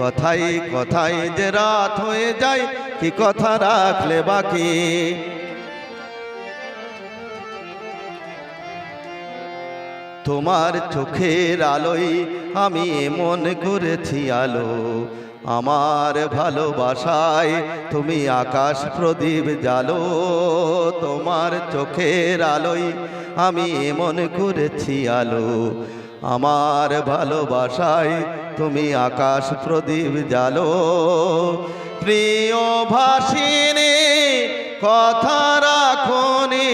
কথায় কথায় যে রাত হয়ে যায়, কি কথা রাখলে বাকি? তোমার চোখের আলোয় আমি মন করেছি আলো, আমার ভালোবাসায় তুমি আকাশ প্রদীপ জালো তোমার চোখের আলোয় আমি মন করেছি আলো, আমার ভালোবাসায় তুমি আকাশ প্রদীপ জালো প্রিয় ভাসিনী, কথা রাখনি।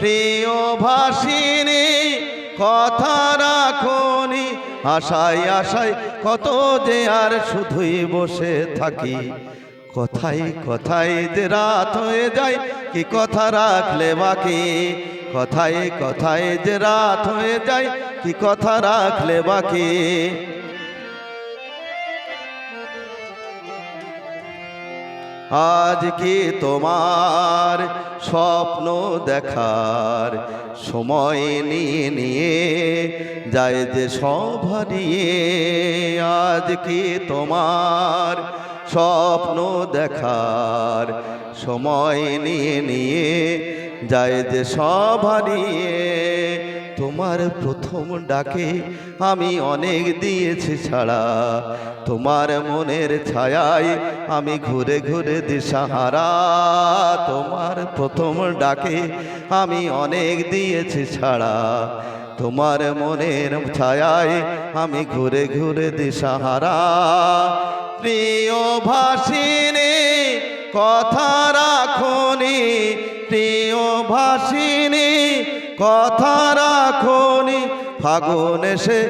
প্রিয় ভাসিনী, কথা রাখনি। আশায় আশায় কত যে আর শুধুই বসে থাকি। কথাই কথাই যে রাত হয়ে যায়, কি কথা রাখলে বাকি? কথাই কথাই যে রাত হয়ে যায়, কি কথা রাখলে বাকি? আজ কি তোমার স্বপ্ন দেখার সময় নিয়ে নিয়ে যায় যে সব হারিয়ে? আজ কি তোমার স্বপ্ন দেখার সময় নিয়ে নিয়ে যায় যে সব হারিয়ে? তোমার প্রথম ডাকে আমি অনেক দিয়েছি ছাড়া। তোমার মনের ছায়ায় আমি ঘুরে ঘুরে দিশাহারা। তোমার প্রথম ডাকে আমি অনেক দিয়েছি ছাড়া। তোমার মনের ছায়ায় আমি ঘুরে ঘুরে দিশাহারা। প্রিয় ভাসিনী, কথা রাখনি প্রিয় ভাসিনী কথা রাখনি, ফাগুন এসে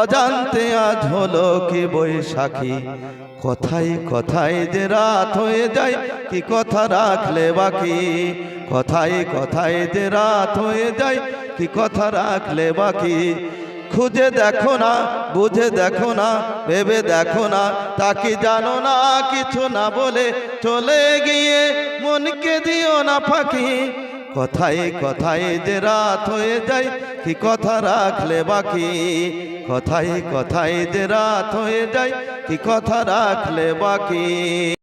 অজান্তে আজ হলো কি বৈশাখী। কথাই কথাই যে রাত হয়ে যায়, কি কথা রাখলে বাকি? কথাই কথাই যে রাত হয়ে যায়, কি কথা রাখলে বাকি? খুঁজে দেখো না, বুঝে দেখো না, ভেবে দেখো না তাকে জানো না, কিছু না বলে চলে গিয়ে মনকে দিও না ফাঁকি। কথায় কথায় যে রাত হয়ে যায়, কি কথা রাখলে বাকি? কথায় কথায় যে রাত হয়ে যায়, কি কথা রাখলে বাকি?